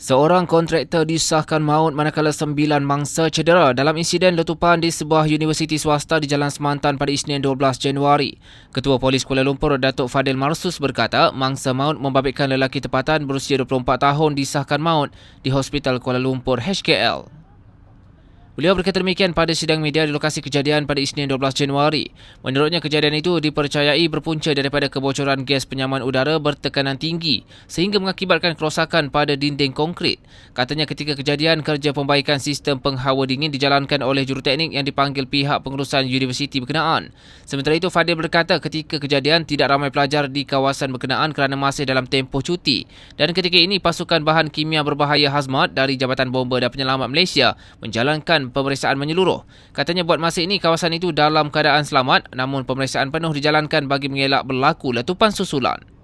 Seorang kontraktor disahkan maut manakala sembilan mangsa cedera dalam insiden letupan di sebuah universiti swasta di Jalan Semantan pada Isnin 12 Januari. Ketua Polis Kuala Lumpur Datuk Fadil Marsus berkata mangsa maut membabitkan lelaki tempatan berusia 24 tahun disahkan maut di Hospital Kuala Lumpur HKL. Beliau berkata demikian pada sidang media di lokasi kejadian pada Isnin 12 Januari. Menurutnya kejadian itu dipercayai berpunca daripada kebocoran gas penyaman udara bertekanan tinggi sehingga mengakibatkan kerosakan pada dinding konkrit. Katanya ketika kejadian kerja pembaikan sistem penghawa dingin dijalankan oleh juruteknik yang dipanggil pihak pengurusan universiti berkenaan. Sementara itu Fadil berkata ketika kejadian tidak ramai pelajar di kawasan berkenaan kerana masih dalam tempoh cuti dan ketika ini pasukan bahan kimia berbahaya hazmat dari Jabatan Bomba dan Penyelamat Malaysia menjalankan pemeriksaan menyeluruh. Katanya buat masa ini kawasan itu dalam keadaan selamat namun pemeriksaan penuh dijalankan bagi mengelak berlaku letupan susulan.